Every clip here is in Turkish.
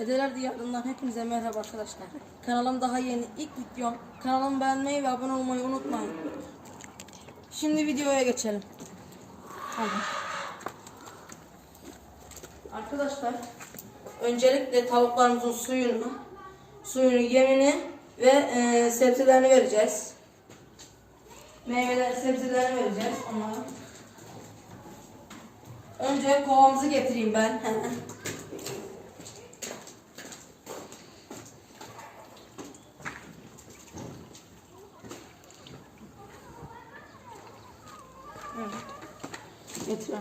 Edeler Diyarı'ndan hepinize merhaba arkadaşlar. Kanalım daha yeni ilk videom. Kanalımı beğenmeyi ve abone olmayı unutmayın. Şimdi videoya geçelim. Hadi. Arkadaşlar öncelikle tavuklarımızın suyunu, suyunu, yemini ve e, sebzelerini vereceğiz. Meyveler, sebzelerini vereceğiz onlara. Önce kovamızı getireyim ben Ben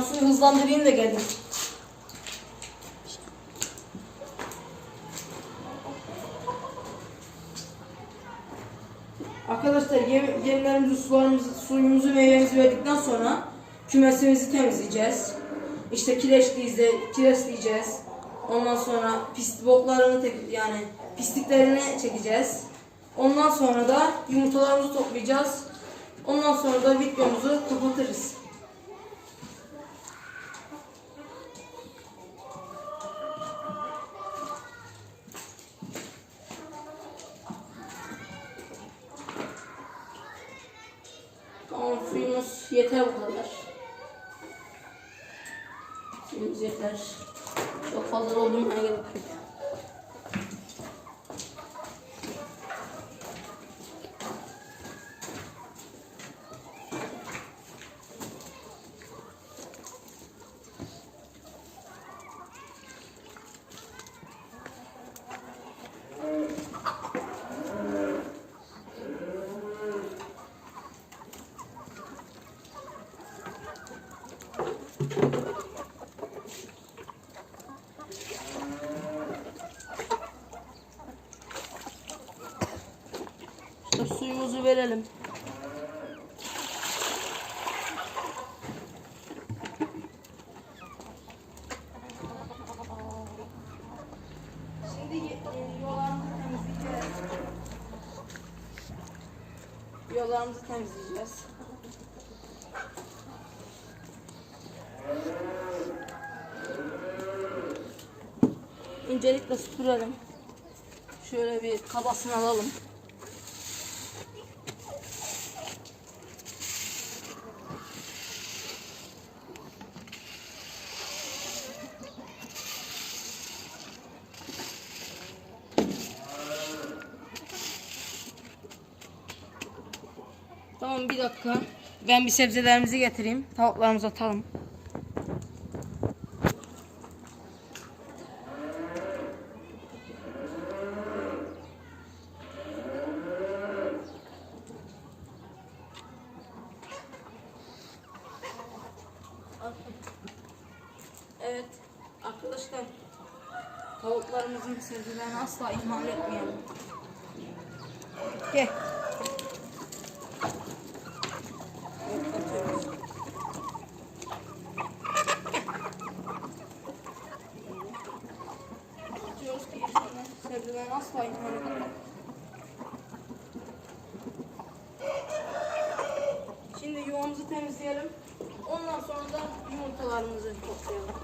suyu hızlandırayım da geldim. Arkadaşlar yem, yemlerimizi, sularımızı, suyumuzu, meyvemizi verdikten sonra kümesimizi temizleyeceğiz. İşte kireçleyeceğiz, kireçleyeceğiz. Ondan sonra pis boklarını yani pisliklerini çekeceğiz. Ondan sonra da yumurtalarımızı toplayacağız. Ondan sonra da videomuzu kapatırız. Tamam suyumuz yeter bu kadar. Suyumuz yeter. Çok fazla doldurmaya gerek yok. İşte suyumuzu verelim. E. Yollarımızı temizleyeceğiz. İncelikle süpürelim. Şöyle bir kabasını alalım. Bir dakika. Ben bir sebzelerimizi getireyim. Tavuklarımızı atalım. Evet arkadaşlar tavuklarımızın sebzelerini asla ihmal etmeyelim. Gel. Evet, atıyoruz. Atıyoruz ki içinden sebzelerini asla ihmal etmeyelim. Yuvamızı temizleyelim. Ondan sonra da yumurtalarımızı toplayalım.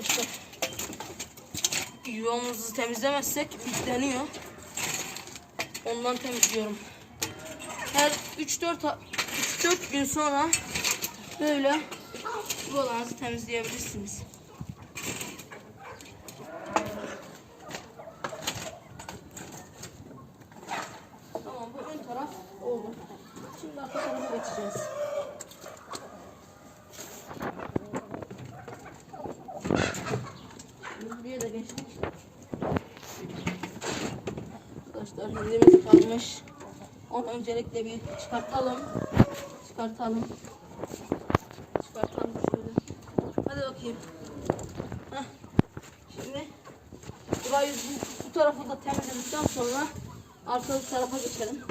İşte yuvamızı temizlemezsek bitleniyor. Ondan temizliyorum. Her 3-4 3-4 gün sonra böyle yuvalarınızı temizleyebilirsiniz. Tamam bu ön taraf oldu. Şimdi arka tarafa geçeceğiz. Buraya da geçtik. Hindimiz kalmış. Onu öncelikle bir çıkartalım. Çıkart çıkartalım. Çıkartalım şöyle. Hadi bakayım. Heh. Şimdi burayı bu, bu tarafı da temizledikten sonra arka tarafa geçelim.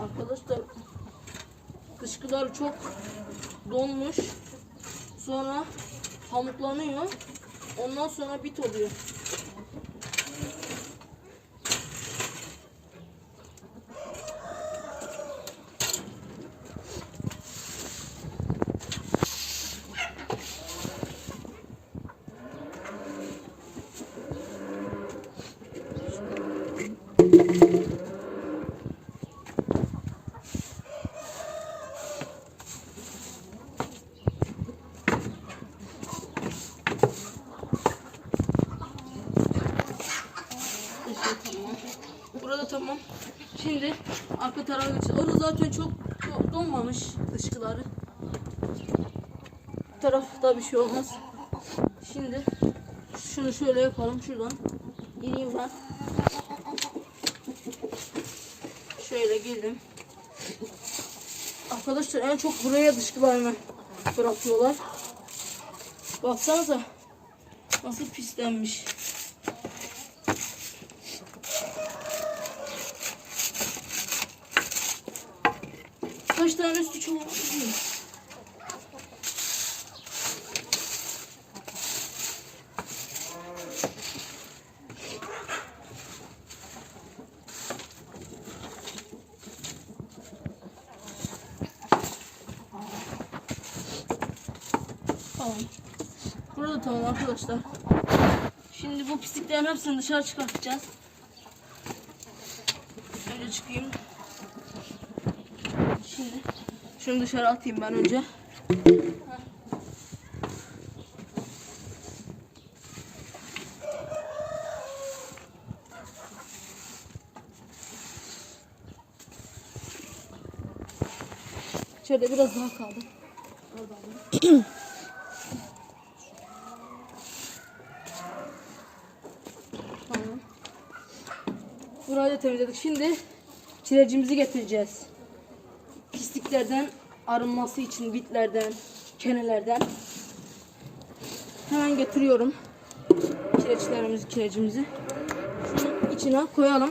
Arkadaşlar dışkılar çok donmuş. Sonra pamuklanıyor. Ondan sonra bit oluyor. İşte tamam. Burada tamam. Şimdi arka tarafa geçeceğiz. Orada zaten çok, donmamış dışkıları. Bu tarafta bir şey olmaz. Şimdi şunu şöyle yapalım şuradan. Gireyim ben. Şöyle girdim. Arkadaşlar en çok buraya dışkılarını bırakıyorlar. Baksanıza nasıl pislenmiş. Tane üstü çok Tamam. Burada tamam arkadaşlar. Şimdi bu pisliklerin hepsini dışarı çıkartacağız. Önce çıkayım. Şimdi şunu dışarı atayım ben önce. Şöyle biraz daha kaldı. Burayı da temizledik. Şimdi çilecimizi getireceğiz pisliklerden arınması için bitlerden, kenelerden hemen getiriyorum kireçlerimizi, kirecimizi. Şunun içine koyalım.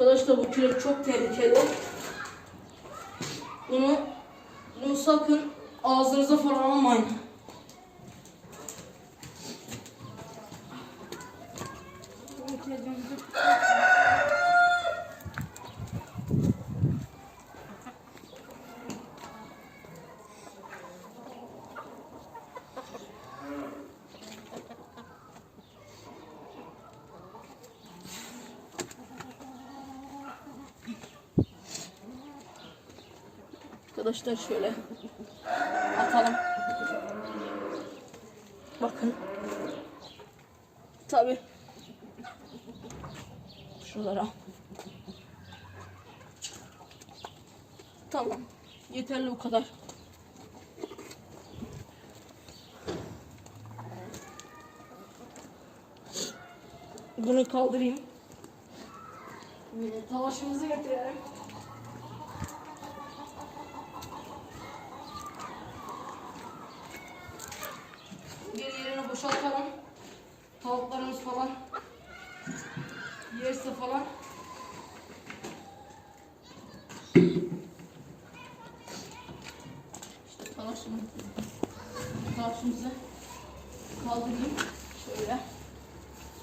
Arkadaşlar bu kireç çok tehlikeli. Bunu bunu sakın ağzınıza falan almayın. Arkadaşlar şöyle atalım. Bakın. Tabi. Şuralara. Tamam. Yeterli bu kadar. Bunu kaldırayım. Talaşımızı getirelim. Boşaltalım. Tavuklarımız falan yerse falan. İşte talaşımı, talaşımızı kaldırayım. Şöyle.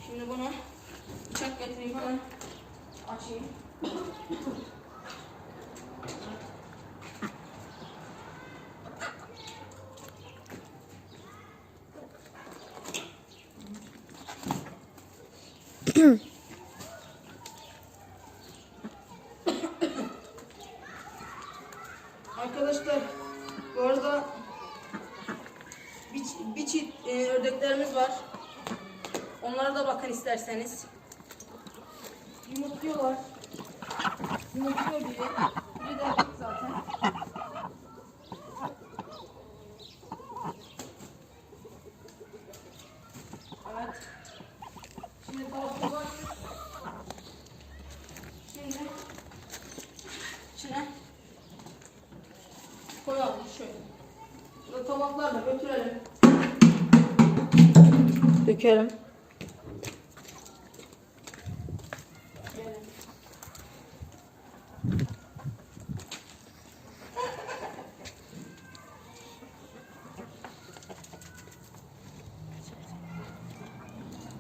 Şimdi bunu bıçak getireyim hemen açayım. arkadaşlar bu arada bir, çi- bir çift e, ördeklerimiz var. Onlara da bakın isterseniz. Yumurtluyorlar. Yumurtluyor biri. Biri de erkek zaten. Evet. Şimdi tavukları var. Şimdi içine koyalım şöyle. Burada tabaklarla götürelim. Dökelim. Gelin.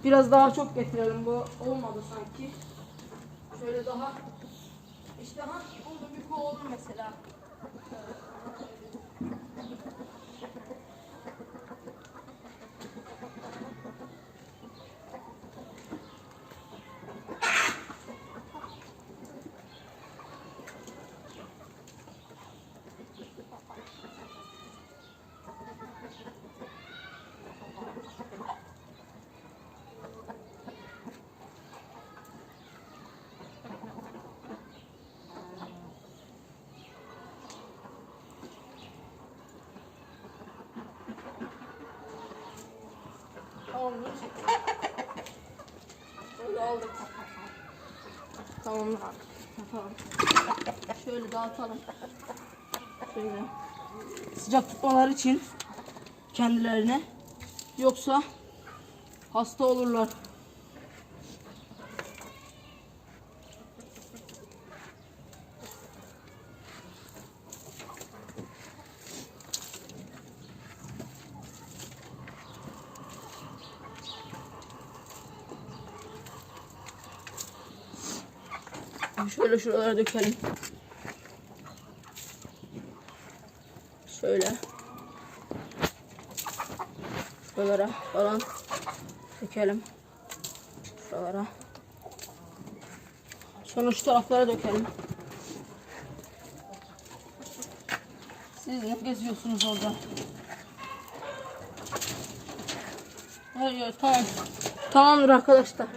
Biraz daha çok getirelim. Bu olmadı sanki. Şöyle daha işte ha oldu bir bu mesela. Tamamdır. Böyle aldık. Tamamdır artık. Yapalım. Şöyle dağıtalım. Şöyle. Sıcak tutmaları için kendilerine. Yoksa hasta olurlar. Şöyle şuralara dökelim. Şöyle. Şuralara falan dökelim. Şuralara. Sonra şu taraflara dökelim. Siz ne geziyorsunuz orada? Hayır, tamam. Tamamdır arkadaşlar.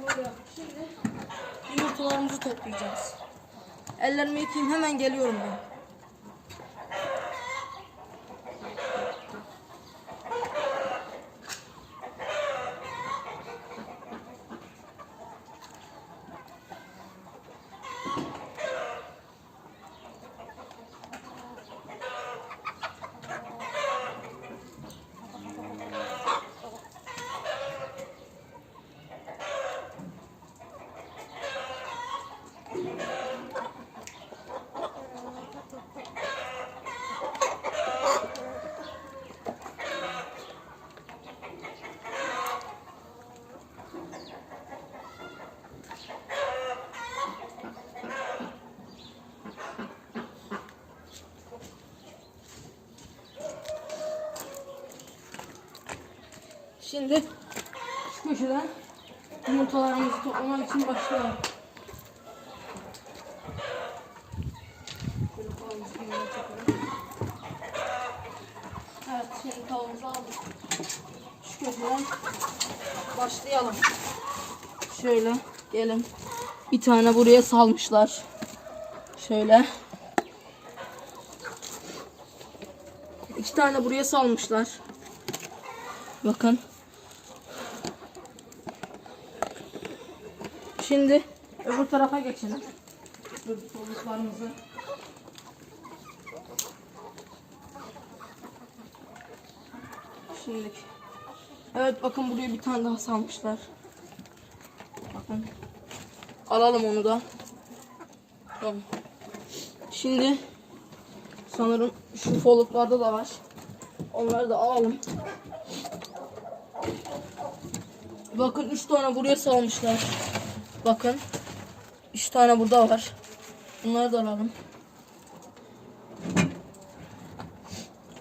Böyle şimdi yumurtalarımızı toplayacağız. Ellerimi yıkayayım hemen geliyorum ben. Şimdi şu köşeden yumurtalarımızı toplamak için başlayalım. Evet şimdi tavuğumuzu aldık. Şu köşeden başlayalım. Şöyle gelin. Bir tane buraya salmışlar. Şöyle. İki tane buraya salmışlar. Bakın. Şimdi öbür tarafa geçelim. Dur tavuklarımızı. Şimdi. Evet bakın buraya bir tane daha salmışlar. Bakın. Alalım onu da. Tamam. Şimdi sanırım şu foluklarda da var. Onları da alalım. Bakın üç tane buraya salmışlar. Bakın. 3 tane burada var. Bunları da alalım.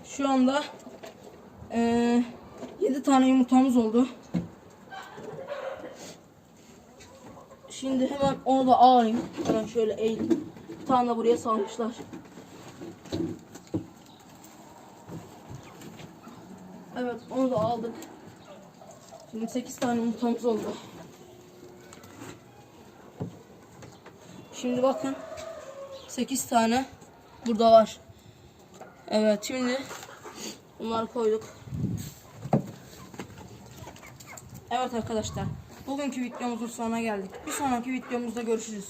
Şu anda e, tane yumurtamız oldu. Şimdi hemen onu da alayım. Hemen şöyle eğileyim. Bir tane de buraya salmışlar. Evet onu da aldık. Şimdi 8 tane yumurtamız oldu. Şimdi bakın 8 tane burada var. Evet şimdi bunları koyduk. Evet arkadaşlar bugünkü videomuzun sonuna geldik. Bir sonraki videomuzda görüşürüz.